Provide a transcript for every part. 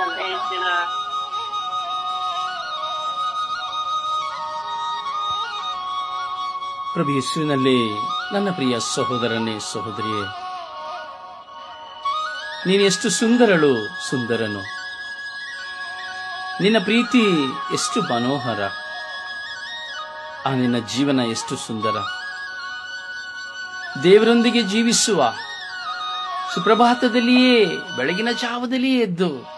ಹೇಳ್ತೀರಾ ಪ್ರಭು ಯೇಸುವಿನಲ್ಲಿ ನನ್ನ ಪ್ರಿಯ ಸಹೋದರನೇ ಸಹೋದರಿಯೇ ಎಷ್ಟು ಸುಂದರಳು ಸುಂದರನು. ನಿನ್ನ ಪ್ರೀತಿ ಎಷ್ಟು ಮನೋಹರ. ಆ ನಿನ್ನ ಜೀವನ ಎಷ್ಟು ಸುಂದರ. ದೇವರೊಂದಿಗೆ ಜೀವಿಸುವ ಸುಪ್ರಭಾತದಲ್ಲಿಯೇ, ಬೆಳಗಿನ ಜಾವದಲ್ಲಿಯೇ ಎದ್ದು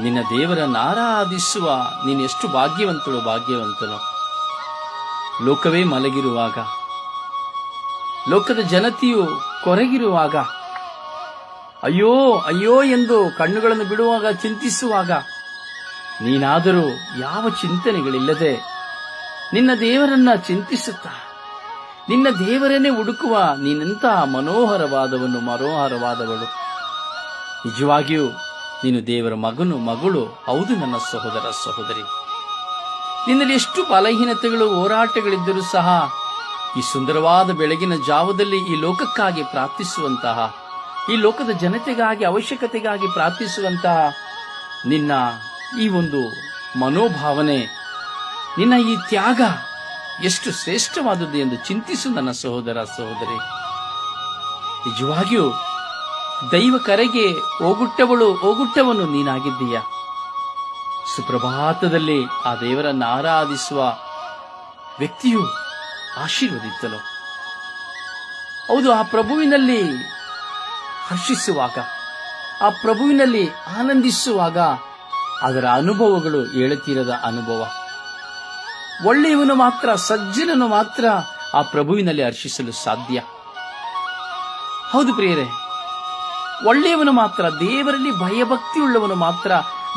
ನಿನ್ನ ದೇವರ ಆರಾಧಿಸುವ, ನೀನು ಎಷ್ಟು ಭಾಗ್ಯವಂತಳು, ಭಾಗ್ಯವಂತನು. ಲೋಕವೇ ಮಲಗಿರುವಾಗ, ಲೋಕದ ಜನತೆಯು ಕೊರಗಿರುವಾಗ, ಅಯ್ಯೋ ಅಯ್ಯೋ ಎಂದು ಕಣ್ಣುಗಳನ್ನು ಬಿಡುವಾಗ, ಚಿಂತಿಸುವಾಗ, ನೀನಾದರೂ ಯಾವ ಚಿಂತನೆಗಳಿಲ್ಲದೆ ನಿನ್ನ ದೇವರನ್ನ ಚಿಂತಿಸುತ್ತಾ, ನಿನ್ನ ದೇವರನ್ನೇ ಹುಡುಕುವ ನೀನೆಂತ ಮನೋಹರವಾದವನು, ಮನೋಹರವಾದವಳು. ನಿಜವಾಗಿಯೂ ನೀನು ದೇವರ ಮಗನು, ಮಗಳು, ಹೌದು ನನ್ನ ಸಹೋದರ ಸಹೋದರಿ. ನಿನ್ನಲ್ಲಿ ಎಷ್ಟು ಬಲಹೀನತೆಗಳು, ಹೋರಾಟಗಳಿದ್ದರೂ ಸಹ, ಈ ಸುಂದರವಾದ ಬೆಳಗಿನ ಜಾವದಲ್ಲಿ ಈ ಲೋಕಕ್ಕಾಗಿ ಪ್ರಾರ್ಥಿಸುವಂತಹ, ಈ ಲೋಕದ ಜನತೆಗಾಗಿ, ಅವಶ್ಯಕತೆಗಾಗಿ ಪ್ರಾರ್ಥಿಸುವಂತಹ ನಿನ್ನ ಈ ಒಂದು ಮನೋಭಾವನೆ, ನಿನ್ನ ಈ ತ್ಯಾಗ ಎಷ್ಟು ಶ್ರೇಷ್ಠವಾದದ್ದು ಎಂದು ಚಿಂತಿಸು ನನ್ನ ಸಹೋದರ ಸಹೋದರಿ. ನಿಜವಾಗಿಯೂ ದೈವ ಕರೆಗೆ ಓಗುಟ್ಟವಳು ಹೋಗುಟ್ಟವನು ನೀನಾಗಿದ್ದೀಯ? ಸುಪ್ರಭಾತದಲ್ಲಿ ಆ ದೇವರನ್ನು ಆರಾಧಿಸುವ ವ್ಯಕ್ತಿಯು ಆಶೀರ್ವದಿತ್ತಲು? ಹೌದು, ಆ ಪ್ರಭುವಿನಲ್ಲಿ ಹರ್ಷಿಸುವಾಗ, ಆ ಪ್ರಭುವಿನಲ್ಲಿ ಆನಂದಿಸುವಾಗ ಅದರ ಅನುಭವಗಳು ಹೇಳುತ್ತಿರದ ಅನುಭವ. ಒಳ್ಳೆಯವನು ಮಾತ್ರ, ಸಜ್ಜನನು ಮಾತ್ರ ಆ ಪ್ರಭುವಿನಲ್ಲಿ ಹರ್ಷಿಸಲು ಸಾಧ್ಯ. ಹೌದು ಪ್ರಿಯರೇ ಒಳ್ಳೆಯವನು ಮಾತ್ರ, ದೇವರಲ್ಲಿ ಭಯಭಕ್ತಿಯುಳ್ಳವನು ಮಾತ್ರ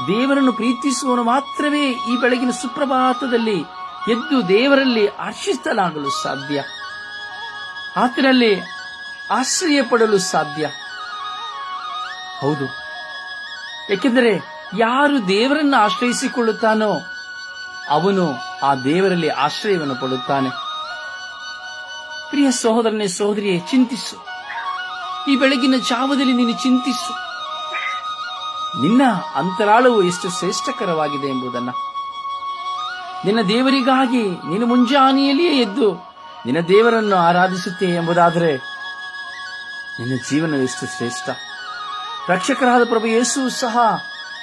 ದೇವರನ್ನು ಪ್ರೀತಿಸುವವನು ಮಾತ್ರವೇ ಈ ಬೆಳಗಿನ ಸುಪ್ರಭಾತದಲ್ಲಿ ಎದ್ದು ದೇವರಲ್ಲಿ ಹರ್ಷಿಸಲಾಗಲು ಸಾಧ್ಯ. ಆತನಲ್ಲಿ ಆಶ್ರಯ ಪಡಲು ಸಾಧ್ಯ. ಹೌದು. ಏಕೆಂದರೆ ಯಾರು ದೇವರನ್ನು ಆಶ್ರಯಿಸಿಕೊಳ್ಳುತ್ತಾನೋ ಅವನು ಆ ದೇವರಲ್ಲಿ ಆಶ್ರಯವನ್ನು ಪಡುತ್ತಾನೆ. ಪ್ರಿಯ ಸಹೋದರನೇ, ಸಹೋದರಿಯೇ, ಚಿಂತಿಸು. ಈ ಬೆಳಗಿನ ಜಾವದಲ್ಲಿ ನೀನು ಚಿಂತಿಸು. ನಿನ್ನ ಅಂತರಾಳವು ಎಷ್ಟು ಶ್ರೇಷ್ಠಕರವಾಗಿದೆ ಎಂಬುದನ್ನ. ನಿನ್ನ ದೇವರಿಗಾಗಿ ನೀನು ಮುಂಜಾನೆಯಲ್ಲಿಯೇ ಎದ್ದು ನಿನ್ನ ದೇವರನ್ನು ಆರಾಧಿಸುತ್ತೆ ಎಂಬುದಾದರೆ ನಿನ್ನ ಜೀವನ ಎಷ್ಟು ಶ್ರೇಷ್ಠ. ರಕ್ಷಕರಾದ ಪ್ರಭು ಯೇಸು ಸಹ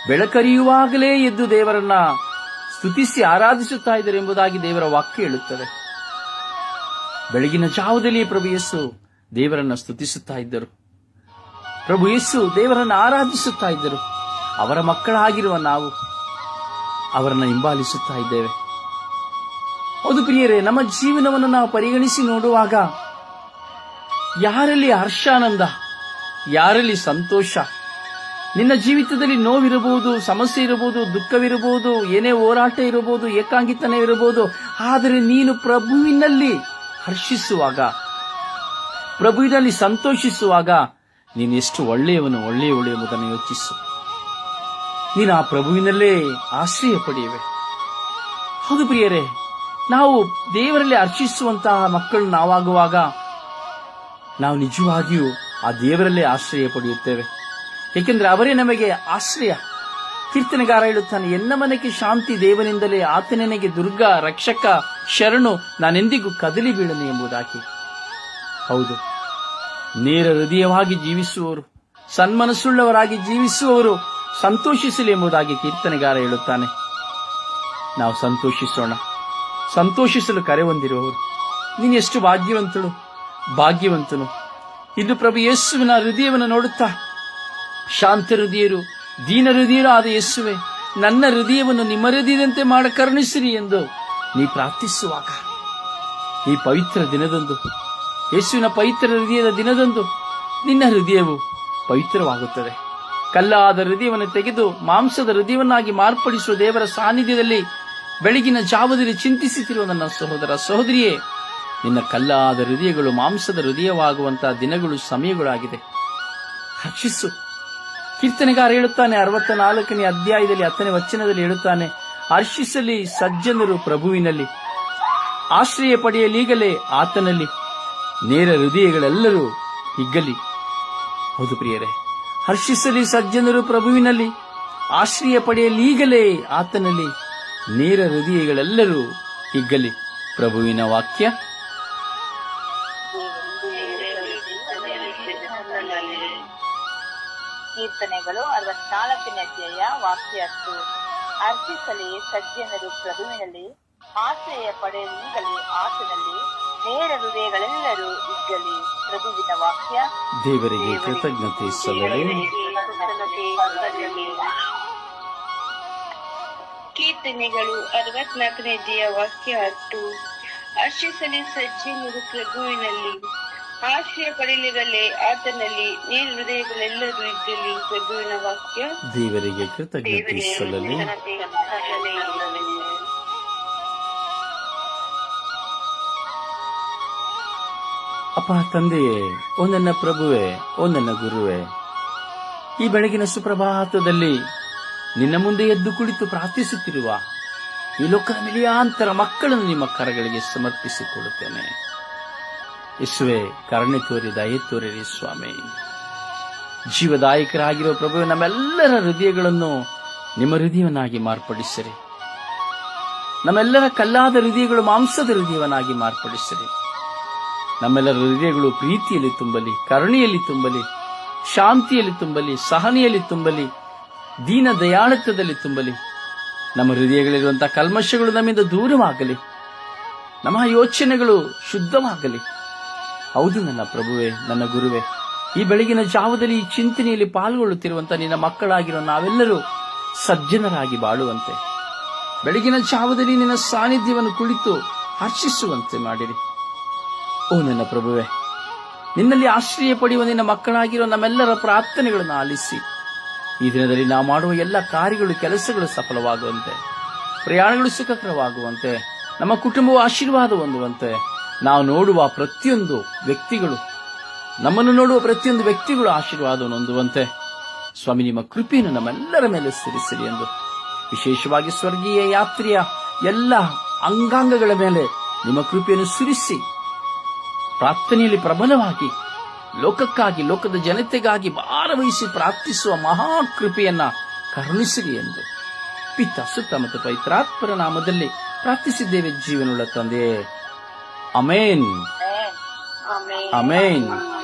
ಬೆಳಕರಿಯುವಾಗಲೇ ಎದ್ದು ದೇವರನ್ನ ಸ್ತುತಿಸಿ ಆರಾಧಿಸುತ್ತಾ ಇದ್ದಾರೆ ಎಂಬುದಾಗಿ ದೇವರ ವಾಕ್ಯ ಹೇಳುತ್ತದೆ. ಬೆಳಗಿನ ಜಾವದಲ್ಲಿ ಪ್ರಭು ಯೇಸು ದೇವರನ್ನ ಸ್ತುತಿಸುತ್ತಾ ಇದ್ದರು. ಪ್ರಭು ಯೇಸು ದೇವರನ್ನು ಆರಾಧಿಸುತ್ತಾ ಇದ್ದರು. ಅವರ ಮಕ್ಕಳಾಗಿರುವ ನಾವು ಅವರನ್ನು ಹಿಂಬಾಲಿಸುತ್ತಾ ಇದ್ದೇವೆ. ಹೌದು ಪ್ರಿಯರೇ, ನಮ್ಮ ಜೀವನವನ್ನು ನಾವು ಪರಿಗಣಿಸಿ ನೋಡುವಾಗ ಯಾರಲ್ಲಿ ಹರ್ಷಾನಂದ, ಯಾರಲ್ಲಿ ಸಂತೋಷ? ನಿನ್ನ ಜೀವಿತದಲ್ಲಿ ನೋವಿರಬಹುದು, ಸಮಸ್ಯೆ ಇರಬಹುದು, ದುಃಖವಿರಬಹುದು, ಏನೇ ಹೋರಾಟ ಇರಬಹುದು, ಏಕಾಂಗಿತನ ಇರಬಹುದು, ಆದರೆ ನೀನು ಪ್ರಭುವಿನಲ್ಲಿ ಹರ್ಷಿಸುವಾಗ ಪ್ರಭುವಿನಲ್ಲಿ ಸಂತೋಷಿಸುವಾಗ, ನೀನು ಎಷ್ಟು ಒಳ್ಳೆಯವನು, ಒಳ್ಳೆಯ ಎಂಬುದನ್ನು ಯೋಚಿಸು. ನೀನು ಆ ಪ್ರಭುವಿನಲ್ಲೇ ಆಶ್ರಯ ಪಡೆಯುವೆ. ಹೌದು ಪ್ರಿಯರೇ, ನಾವು ದೇವರಲ್ಲಿ ಅರ್ಚಿಸುವಂತಹ ಮಕ್ಕಳು ನಾವಾಗುವಾಗ, ನಾವು ನಿಜವಾಗಿಯೂ ಆ ದೇವರಲ್ಲೇ ಆಶ್ರಯ ಪಡೆಯುತ್ತೇವೆ. ಏಕೆಂದರೆ ಅವರೇ ನಮಗೆ ಆಶ್ರಯ. ಕೀರ್ತನೆಗಾರ ಹೇಳುತ್ತಾನೆ, ಎನ್ನ ಮನೆಗೆ ಶಾಂತಿ ದೇವನಿಂದಲೇ ನನಗೆ ದುರ್ಗ, ರಕ್ಷಕ, ಶರಣು, ನಾನೆಂದಿಗೂ ಕದಲಿ ಬೀಳನು ಎಂಬುದಾಗಿ. ಹೌದು. ನೇರ ಹೃದಯವಾಗಿ ಜೀವಿಸುವವರು, ಸನ್ಮನಸ್ಸುಳ್ಳವರಾಗಿ ಜೀವಿಸುವವರು ಸಂತೋಷಿಸಲಿ ಎಂಬುದಾಗಿ ಕೀರ್ತನೆಗಾರ ಹೇಳುತ್ತಾನೆ. ನಾವು ಸಂತೋಷಿಸೋಣ. ಸಂತೋಷಿಸಲು ಕರೆ ಹೊಂದಿರುವವರು. ನೀನು ಎಷ್ಟು ಭಾಗ್ಯವಂತಳು, ಭಾಗ್ಯವಂತನು. ಇದು ಪ್ರಭು ಯೇಸುವಿನ ಹೃದಯವನ್ನು ನೋಡುತ್ತಾ, ಶಾಂತ ಹೃದಯರು, ದೀನ ಹೃದಯರು ಆದ ಯೇಸುವೆ, ನನ್ನ ಹೃದಯವನ್ನು ನಿಮ್ಮ ಹೃದಯದಂತೆ ಮಾಡ ಕರುಣಿಸಿರಿ ಎಂದು ನೀ ಪ್ರಾರ್ಥಿಸುವಾಗ, ಈ ಪವಿತ್ರ ದಿನದಂದು ಯೇಸುವಿನ ಪವಿತ್ರ ಹೃದಯದ ದಿನದಂದು ನಿನ್ನ ಹೃದಯವು ಪವಿತ್ರವಾಗುತ್ತದೆ. ಕಲ್ಲಾದ ಹೃದಯವನ್ನು ತೆಗೆದು ಮಾಂಸದ ಹೃದಯವನ್ನಾಗಿ ಮಾರ್ಪಡಿಸುವ ದೇವರ ಸಾನ್ನಿಧ್ಯದಲ್ಲಿ ಬೆಳಗಿನ ಜಾವದಲ್ಲಿ ಚಿಂತಿಸುತ್ತಿರುವ ನನ್ನ ಸಹೋದರ ಸಹೋದರಿಯೇ, ನಿನ್ನ ಕಲ್ಲಾದ ಹೃದಯಗಳು ಮಾಂಸದ ಹೃದಯವಾಗುವಂತಹ ದಿನಗಳು ಸಮಯಗಳಾಗಿದೆ. ರಕ್ಷಿಸು. ಕೀರ್ತನೆಗಾರ ಹೇಳುತ್ತಾನೆ ಅರವತ್ತ ನಾಲ್ಕನೇ ಅಧ್ಯಾಯದಲ್ಲಿ ಹತ್ತನೇ ವಚನದಲ್ಲಿ ಹೇಳುತ್ತಾನೆ, ಹರ್ಷಿಸಲಿ ಸಜ್ಜನರು ಪ್ರಭುವಿನಲ್ಲಿ ಆಶ್ರಯ ಪಡೆಯಲೀಗಲೇ ಆತನಲ್ಲಿ. ನೇರ ಹೃದಯಗಳೆಲ್ಲರೂ ಹಿಗ್ಗಲಿ. ಹೌದು ಪ್ರಿಯರೇ, ಹರ್ಷಿಸಲಿ ಸಜ್ಜನರು ಪ್ರಭುವಿನಲ್ಲಿ, ಆಶ್ರಯ ಪಡೆಯಲೀಗಲೇ ಆತನಲ್ಲಿ ನೇರ ಹೃದಯಗಳೆಲ್ಲರೂ ಹಿಗ್ಗಲಿ. ಪ್ರಭುವಿನ ವಾಕ್ಯ? ಕೀರ್ತನೆಗಳು ಅರವತ್ನಾಲ್ಕನೇ ಅಧ್ಯಾಯ ವಾಕ್ಯ ಹತ್ತು. ಅರ್ಪಿಸಲಿ ಸಜ್ಜನರು ಪ್ರಭುವಿನಲ್ಲಿ, ಆಶ್ರಯ ಪಡೆಯಲಿ ಆತನಲ್ಲಿ ನೇರ ಹೃದಯಗಳೆಲ್ಲರೂ ಇಗ್ಗಲಿ ಪ್ರಭುವಿನ ವಾಕ್ಯ. ದೇವರಿಗೆ ಕೃತಜ್ಞತೆ ಸಲ್ಲಲಿ. ಕೀರ್ತನೆಗಳು ಅರವತ್ನಾಲ್ಕನೇ ದಿಯ ವಾಕ್ಯ ಹತ್ತು. ಹರ್ಷಿಸಲಿ ಸಜ್ಜನರು ಪ್ರಭುವಿನಲ್ಲಿ ಆಶ್ರಯ ಪಡೆಯಲಿರಲೇ ಆತನಲ್ಲಿ ನೀರು ಹೃದಯಗಳೆಲ್ಲರೂ ಇದ್ದಲ್ಲಿ ಪ್ರಭುವಿನ ವಾಕ್ಯ. ದೇವರಿಗೆ ಕೃತಜ್ಞತೆ ಸಲ್ಲಲಿ. ಅಪ್ಪ ತಂದೆಯೇ, ಓ ನನ್ನ ಪ್ರಭುವೆ, ಓ ನನ್ನ ಗುರುವೆ, ಈ ಬೆಳಗಿನ ಸುಪ್ರಭಾತದಲ್ಲಿ ನಿನ್ನ ಮುಂದೆ ಎದ್ದು ಕುಳಿತು ಪ್ರಾರ್ಥಿಸುತ್ತಿರುವ ಈ ಲೋಕದ ಮಿಲಿಯಾಂತರ ಮಕ್ಕಳನ್ನು ನಿಮ್ಮ ಕರಗಳಿಗೆ ಸಮರ್ಪಿಸಿಕೊಡುತ್ತೇನೆ. ಇಸುವೆ ಕರುಣೆ ತೋರಿ, ದಯೆ ತೋರಿರಿ ಸ್ವಾಮಿ. ಜೀವದಾಯಕರಾಗಿರುವ ಪ್ರಭುವೆ, ನಮ್ಮೆಲ್ಲರ ಹೃದಯಗಳನ್ನು ನಿಮ್ಮ ಹೃದಯವನ್ನಾಗಿ ಮಾರ್ಪಡಿಸಿರಿ. ನಮ್ಮೆಲ್ಲರ ಕಲ್ಲಾದ ಹೃದಯಗಳು ಮಾಂಸದ ಹೃದಯವನ್ನಾಗಿ ಮಾರ್ಪಡಿಸಿರಿ. ನಮ್ಮೆಲ್ಲರ ಹೃದಯಗಳು ಪ್ರೀತಿಯಲ್ಲಿ ತುಂಬಲಿ, ಕರುಣೆಯಲ್ಲಿ ತುಂಬಲಿ, ಶಾಂತಿಯಲ್ಲಿ ತುಂಬಲಿ, ಸಹನೆಯಲ್ಲಿ ತುಂಬಲಿ ದೀನ ದಯಾಳತ್ವದಲ್ಲಿ ತುಂಬಲಿ. ನಮ್ಮ ಹೃದಯಗಳಿರುವಂತಹ ಕಲ್ಮಶಗಳು ನಮ್ಮಿಂದ ದೂರವಾಗಲಿ. ನಮ್ಮ ಯೋಚನೆಗಳು ಶುದ್ಧವಾಗಲಿ. ಹೌದು ನನ್ನ ಪ್ರಭುವೆ, ನನ್ನ ಗುರುವೆ, ಈ ಬೆಳಗಿನ ಜಾವದಲ್ಲಿ ಈ ಚಿಂತನೆಯಲ್ಲಿ ಪಾಲ್ಗೊಳ್ಳುತ್ತಿರುವಂತಹ ನಿನ್ನ ಮಕ್ಕಳಾಗಿರೋ ನಾವೆಲ್ಲರೂ ಸಜ್ಜನರಾಗಿ ಬಾಳುವಂತೆ. ಬೆಳಗಿನ ಜಾವದಲ್ಲಿ ನಿನ್ನ ಸಾನ್ನಿಧ್ಯವನ್ನು ಕುಳಿತು ಹರ್ಷಿಸುವಂತೆ ಮಾಡಿರಿ. ಓ ನನ್ನ ಪ್ರಭುವೆ, ನಿನ್ನಲ್ಲಿ ಆಶ್ರಯ ಪಡೆಯುವ ನಿನ್ನ ಮಕ್ಕಳಾಗಿರೋ ನಮ್ಮೆಲ್ಲರ ಪ್ರಾರ್ಥನೆಗಳನ್ನು ಆಲಿಸಿ. ಈ ದಿನದಲ್ಲಿ ನಾವು ಮಾಡುವ ಎಲ್ಲ ಕಾರ್ಯಗಳು, ಕೆಲಸಗಳು ಸಫಲವಾಗುವಂತೆ, ಪ್ರಯಾಣಗಳು ಸುಖಕರವಾಗುವಂತೆ, ನಮ್ಮ ಕುಟುಂಬವು ಆಶೀರ್ವಾದ ಹೊಂದುವಂತೆ, ನಾವು ನೋಡುವ ಪ್ರತಿಯೊಂದು ವ್ಯಕ್ತಿಗಳು, ನಮ್ಮನ್ನು ನೋಡುವ ಪ್ರತಿಯೊಂದು ವ್ಯಕ್ತಿಗಳು ಆಶೀರ್ವಾದ ಹೊಂದುವಂತೆ ಸ್ವಾಮಿ, ನಿಮ್ಮ ಕೃಪೆಯನ್ನು ನಮ್ಮೆಲ್ಲರ ಮೇಲೆ ಸಿರಿಸಿರಿ ಎಂದು. ವಿಶೇಷವಾಗಿ ಸ್ವರ್ಗೀಯ ಯಾತ್ರೆಯ ಎಲ್ಲ ಅಂಗಾಂಗಗಳ ಮೇಲೆ ನಿಮ್ಮ ಕೃಪೆಯನ್ನು ಸುರಿಸಿ. ಪ್ರಾರ್ಥನೆಯಲ್ಲಿ ಪ್ರಬಲವಾಗಿ ಲೋಕಕ್ಕಾಗಿ ಲೋಕದ ಜನತೆಗಾಗಿ ಭಾರವಹಿಸಿ ಪ್ರಾರ್ಥಿಸುವ ಮಹಾಕೃಪೆಯನ್ನ ಕರುಣಿಸಿರಿ ಎಂದು ಪಿತ ಸುತ್ತ ಮತ್ತು ಪವಿತ್ರಾತ್ಮರ ನಾಮದಲ್ಲಿ ಪ್ರಾರ್ಥಿಸಿದ್ದೇವೆ ಜೀವನುಳ್ಳ ತಂದೆ. ಅಮೇನ್. ಅಮೇನ್.